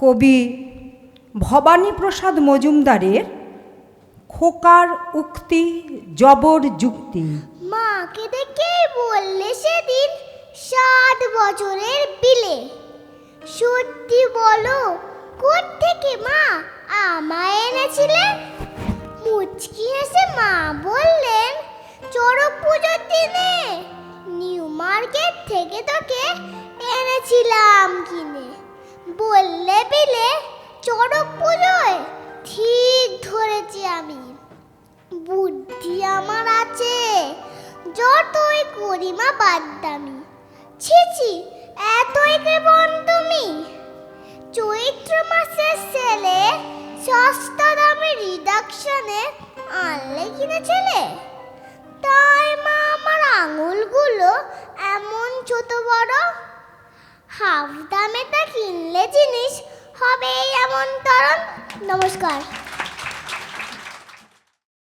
কবি ভবানীপ্রসাদ মজুমদারের খোকার উক্তি জবর যুক্তি। মাকে দেখে বললে সেদিন সাত বছরের বিলে। সত্যি বলো থেকে মা? আমায় এনেছিলে? মুচকি এসে মা বললেন, চড়ক পুজোর দিনে নিউ মার্কেট থেকে তোকে এনেছিলাম কিনে। বললে বিলে চড়ক পুজোয় ঠিক ধরেছি আমি। বুদ্ধি আমার আছে, যতই করি মা বাদদামি ছি ছি, এতই কেমন তুমি? চৈত্র মাসের সেলে সস্তা দামে রিডাকশনে আনলে কিনে ছেলে? তাই মা, আমার আঙুলগুলো হাফ দামে তা কিনলে জিনিস হবে এমন তরণ। নমস্কার।